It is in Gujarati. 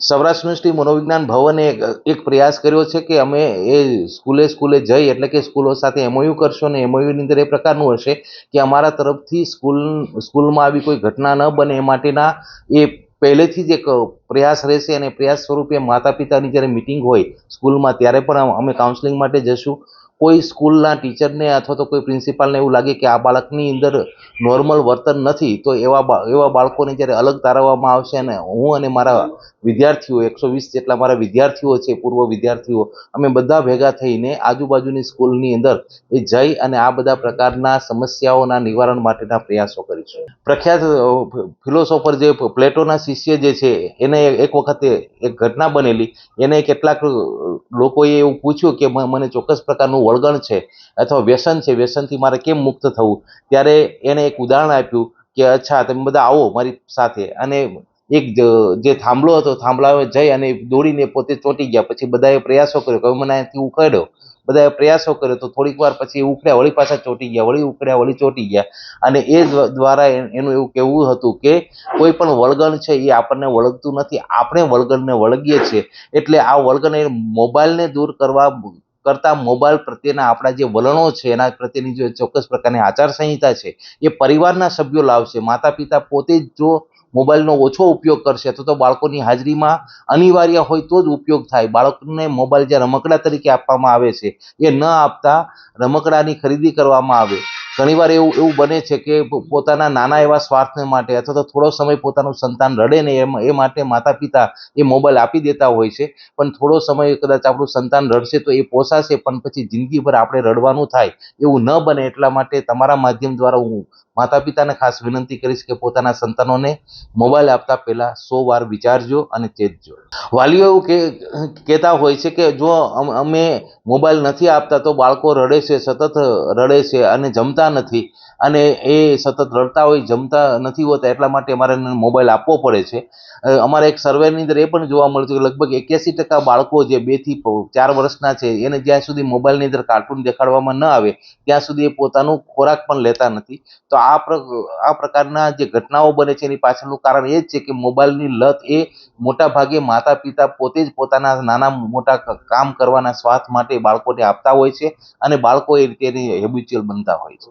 સૌરાષ્ટ્ર યુનિવર્સિટી મનોવિજ્ઞાન ભવને એક પ્રયાસ કર્યો છે કે અમે એ સ્કૂલે સ્કૂલે જઈ, એટલે કે સ્કૂલો સાથે એમઓયુ કરશો ને એમઓયુની અંદર એ પ્રકારનું હશે કે અમારા તરફથી સ્કૂલ, સ્કૂલમાં આવી કોઈ ઘટના ન બને એ માટેના એ પહેલેથી જ એક પ્રયાસ રહેશે અને પ્રયાસ સ્વરૂપે માતા પિતાની જ્યારે મિટિંગ હોય સ્કૂલમાં, ત્યારે પણ અમે કાઉન્સેલિંગ માટે જશું. કોઈ સ્કૂલના ટીચરને અથવા તો કોઈ પ્રિન્સિપાલને એવું લાગે કે આ બાળકની અંદર નોર્મલ વર્તન નથી, તો એવા એવા બાળકોને જ્યારે અલગ તારવવામાં આવશે અને હું અને મારા વિદ્યાર્થીઓ, એકસો વીસ જેટલા મારા વિદ્યાર્થીઓ છે, પૂર્વ વિદ્યાર્થીઓ, અમે બધા ભેગા થઈને આજુબાજુની સ્કૂલની અંદર એ જઈ અને આ બધા પ્રકારના સમસ્યાઓના નિવારણ માટેના પ્રયાસો કરીશું. પ્રખ્યાત ફિલોસોફર જે પ્લેટોના શિષ્ય જે છે, એને એક વખતે એક ઘટના બનેલી. એને કેટલાક લોકોએ એવું પૂછ્યું કે મને ચોક્કસ પ્રકારનું વળગણ છે અથવા વ્યસન છે, વ્યસનથી મારે કેમ મુક્ત થવું? ત્યારે એણે એક ઉદાહરણ આપ્યું કે, અચ્છા, તમે બધા આવો મારી સાથે. અને એક જે થાંભલો હતો, થાંભલાએ જઈ અને દોડીને પોતે ચોંટી ગયા. પછી બધાએ પ્રયાસો કર્યો. કે, મને અહીંથી ઉખાડ્યો બધાએ પ્રયાસો કર્યો તો થોડીક વાર પછી ઉખડ્યા, વળી પાછા ચોંટી ગયા, વળી ઉખડ્યા, વળી ચોંટી ગયા. અને એ દ્વારા એનું એવું કહેવું હતું કે, કોઈ પણ વળગણ છે એ આપણને વળગતું નથી. આપણે વળગણને વળગીએ છીએ. એટલે આ વળગણ એ મોબાઈલને દૂર કરવા કરતા મોબાઈલ પ્રત્યેના આપણા જે વલણો છે, એના પ્રત્યેની જે ચોક્કસ પ્રકારની આચારસંહિતા છે, એ પરિવારના સભ્યો લાવશે. માતા પિતા પોતે જ જો મોબાઈલનો ઓછો ઉપયોગ કરશે તો તો બાળકોની હાજરીમાં અનિવાર્ય હોય તો જ ઉપયોગ થાય. બાળકને મોબાઈલ જે રમકડા તરીકે આપવામાં આવે છે, એ ન આપતા રમકડાની ખરીદી કરવામાં આવે. ઘણીવાર એવું એવું બને છે કે પોતાના નાના એવા સ્વાર્થને માટે અથવા તો થોડો સમય પોતાનું સંતાન રડે ને એ માટે માતા પિતા એ મોબાઈલ આપી દેતા હોય છે. પણ થોડો સમય કદાચ આપણું સંતાન રડશે તો એ પોસાશે, પણ પછી જિંદગીભર આપણે રડવાનું થાય એવું ન બને એટલા માટે તમારા માધ્યમ દ્વારા હું માતા પિતાને ખાસ વિનંતી કરીશ કે પોતાના સંતાનોને મોબાઈલ આપતા પહેલાં સો વાર વિચારજો અને ચેતજો. વાલીઓ એવું કે, કહેતા હોય છે કે જો અમે મોબાઈલ નથી આપતા તો બાળકો રડે છે, સતત રડે છે અને જમતા નથી. અને એ સતત રડતા હોય, જમતા નથી હોતા, એટલા માટે અમારે એને મોબાઈલ આપવો પડે છે. અમારે એક સર્વેની અંદર એ પણ જોવા મળ્યું કે લગભગ એક્યાસી ટકા બાળકો જે બેથી ચાર વર્ષના છે, એને જ્યાં સુધી મોબાઈલની અંદર કાર્ટૂન દેખાડવામાં ન આવે, ત્યાં સુધી એ પોતાનું ખોરાક પણ લેતા નથી. તો આ આ પ્રકારના જે ઘટનાઓ બને છે, એની પાછળનું કારણ એ જ છે કે મોબાઈલની લત એ મોટા ભાગે માતા પિતા પોતે જ પોતાના નાના મોટા કામ કરવાના સ્વાર્થ માટે બાળકોને આપતા હોય છે અને બાળકો એ રીતે હેબિચ્યુઅલ બનતા હોય છે.